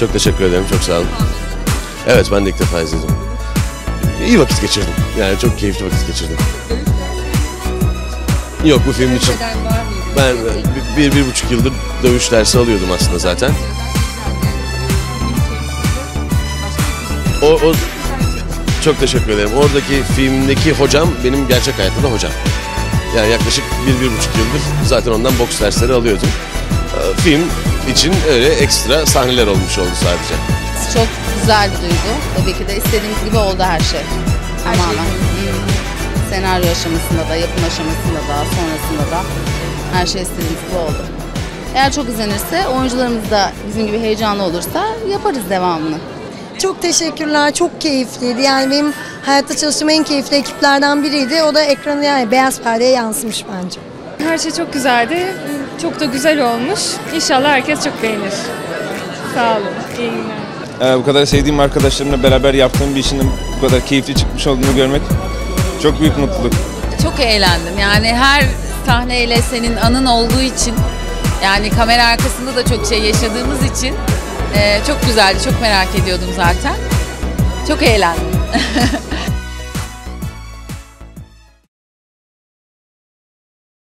Çok teşekkür ederim. Çok sağ olun. Evet ben de ilk defa izledim. İyi vakit geçirdim. Yani çok keyifli vakit geçirdim. Yok bu film için. Ben bir, bir, buçuk yıldır dövüş dersi alıyordum aslında zaten. O, o çok teşekkür ederim. Oradaki filmdeki hocam benim gerçek hayatta da hocam. Yani yaklaşık bir, bir buçuk yıldır zaten ondan boks dersleri alıyordum. Ee, Film için öyle ekstra sahneler olmuş oldu sadece. Çok güzel bir duygu. Tabii ki de istediğimiz gibi oldu her şey. Tamamen. Hmm. Senaryo aşamasında da, yapım aşamasında da, sonrasında da her şey istediğimiz gibi oldu. Eğer çok izlenirse, oyuncularımız da bizim gibi heyecanlı olursa yaparız devamını. Çok teşekkürler. Çok keyifliydi. Yani benim hayatta çalıştığım en keyifli ekiplerden biriydi. O da ekranı yani beyaz perdeye yansımış bence. Her şey çok güzeldi. Çok da güzel olmuş. İnşallah herkes çok beğenir. Sağ olun. İyi günler. Ee, bu kadar sevdiğim arkadaşlarımla beraber yaptığım bir işin bu kadar keyifli çıkmış olduğunu görmek çok büyük mutluluk. Çok eğlendim. Yani her sahneyle senin anın olduğu için yani kamera arkasında da çok şey yaşadığımız için e, çok güzeldi. Çok merak ediyordum zaten. Çok eğlendim.